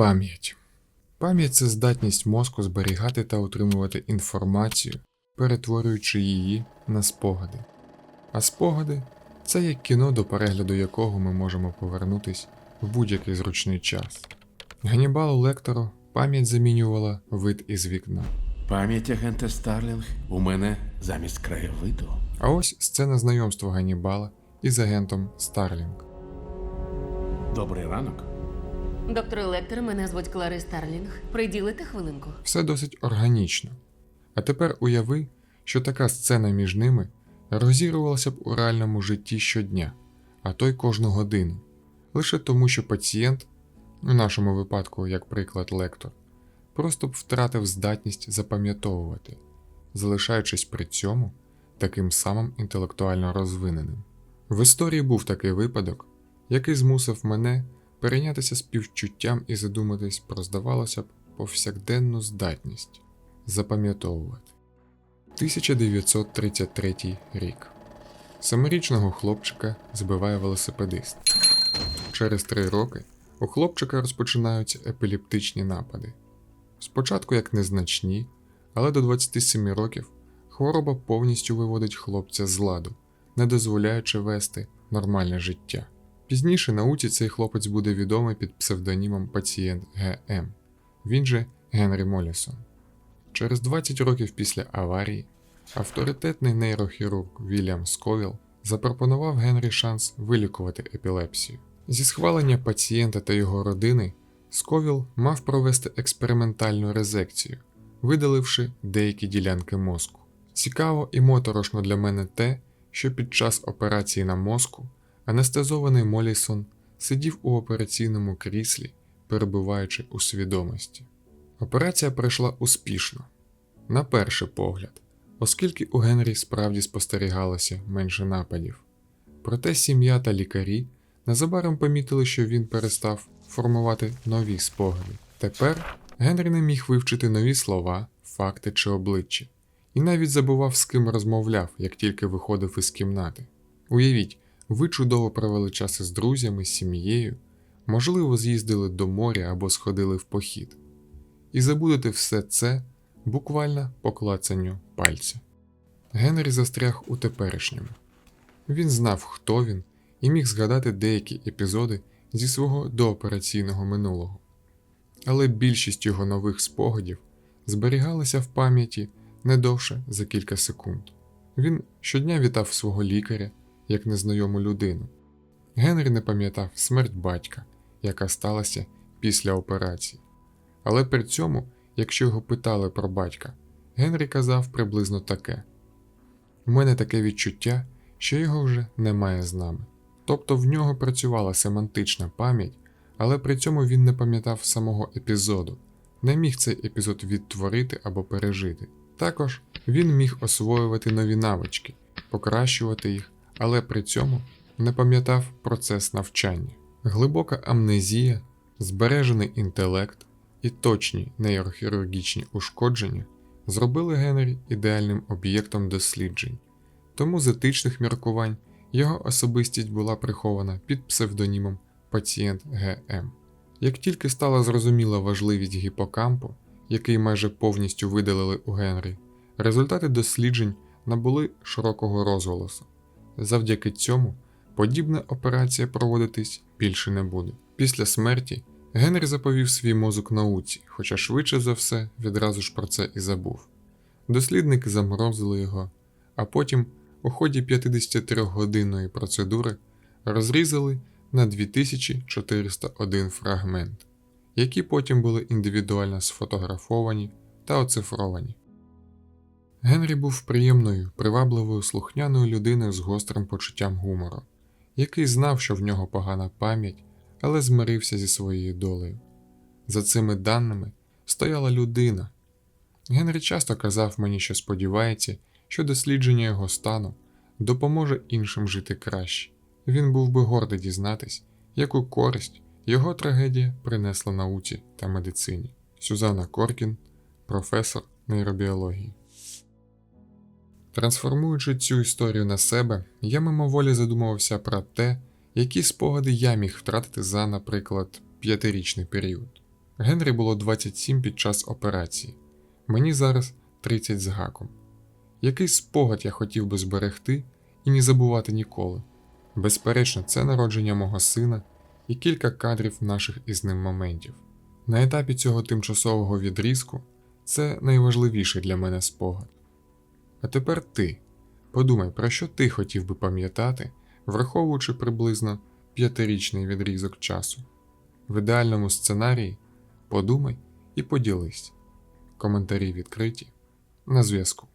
Пам'ять. Пам'ять це здатність мозку зберігати та утримувати інформацію, перетворюючи її на спогади. А спогади це як кіно, до перегляду якого ми можемо повернутись в будь-який зручний час. Ганнібалу Лектору пам'ять замінювала вид із вікна. Пам'ять агента Старлінг у мене замість краєвиду. А ось сцена знайомства Ганнібала із агентом Старлінг. Добрий ранок. Доктор Лектор, мене звуть Клари Старлінг. Приділите хвилинку. Все досить органічно. А тепер уяви, що така сцена між ними розігрувалася б у реальному житті щодня, а то й кожну годину, лише тому, що пацієнт, у нашому випадку, як приклад, лектор, просто б втратив здатність запам'ятовувати, залишаючись при цьому таким самим інтелектуально розвиненим. В історії був такий випадок, який змусив мене перейнятися співчуттям і задуматись про, здавалося б, повсякденну здатність запам'ятовувати. 1933 рік. Семирічного хлопчика збиває велосипедист. Через три роки у хлопчика розпочинаються епілептичні напади. Спочатку як незначні, але до 27 років хвороба повністю виводить хлопця з ладу, не дозволяючи вести нормальне життя. Пізніше науці цей хлопець буде відомий під псевдонімом пацієнт ГМ, він же Генрі Молісон. Через 20 років після аварії авторитетний нейрохірург Вільям Сковіл запропонував Генрі шанс вилікувати епілепсію. Зі схвалення пацієнта та його родини Сковіл мав провести експериментальну резекцію, видаливши деякі ділянки мозку. Цікаво і моторошно для мене те, що під час операції на мозку анестезований Молісон сидів у операційному кріслі, перебуваючи у свідомості. Операція пройшла успішно, на перший погляд, оскільки у Генрі справді спостерігалося менше нападів. Проте сім'я та лікарі незабаром помітили, що він перестав формувати нові спогади. Тепер Генрі не міг вивчити нові слова, факти чи обличчя, і навіть забував, з ким розмовляв, як тільки виходив із кімнати. Уявіть, ви чудово провели час із друзями, сім'єю, можливо, з'їздили до моря або сходили в похід. І забудете все це буквально по клацанню пальця. Генрі застряг у теперішньому. Він знав, хто він, і міг згадати деякі епізоди зі свого доопераційного минулого. Але більшість його нових спогадів зберігалася в пам'яті не довше за кілька секунд. Він щодня вітав свого лікаря як незнайому людину. Генрі не пам'ятав смерть батька, яка сталася після операції. Але при цьому, якщо його питали про батька, Генрі казав приблизно таке: У мене таке відчуття, що його вже немає з нами. Тобто в нього працювала семантична пам'ять, але при цьому він не пам'ятав самого епізоду, не міг цей епізод відтворити або пережити. Також він міг освоювати нові навички, покращувати їх, але при цьому не пам'ятав процес навчання. Глибока амнезія, збережений інтелект і точні нейрохірургічні ушкодження зробили Генрі ідеальним об'єктом досліджень, тому з етичних міркувань його особистість була прихована під псевдонімом пацієнт ГМ. Як тільки стала зрозуміла важливість гіпокампу, який майже повністю видалили у Генрі, результати досліджень набули широкого розголосу. Завдяки цьому подібна операція проводитись більше не буде. Після смерті Генрі заповів свій мозок науці, хоча швидше за все відразу ж про це і забув. Дослідники заморозили його, а потім у ході 53-годинної процедури розрізали на 2401 фрагмент, які потім були індивідуально сфотографовані та оцифровані. Генрі був приємною, привабливою слухняною людиною з гострим почуттям гумору, який знав, що в нього погана пам'ять, але змирився зі своєю долею. За цими даними стояла людина. Генрі часто казав мені, що сподівається, що дослідження його стану допоможе іншим жити краще. Він був би гордий дізнатись, яку користь його трагедія принесла науці та медицині. Сюзанна Коркін, професор нейробіології. Трансформуючи цю історію на себе, я мимоволі задумувався про те, які спогади я міг втратити за, наприклад, п'ятирічний період. Генрі було 27 під час операції. Мені зараз 30 з гаком. Який спогад я хотів би зберегти і не забувати ніколи. Безперечно, це народження мого сина і кілька кадрів наших із ним моментів. На етапі цього тимчасового відрізку це найважливіший для мене спогад. А тепер ти. Подумай, про що ти хотів би пам'ятати, враховуючи приблизно п'ятирічний відрізок часу. В ідеальному сценарії подумай і поділись. Коментарі відкриті на зв'язку.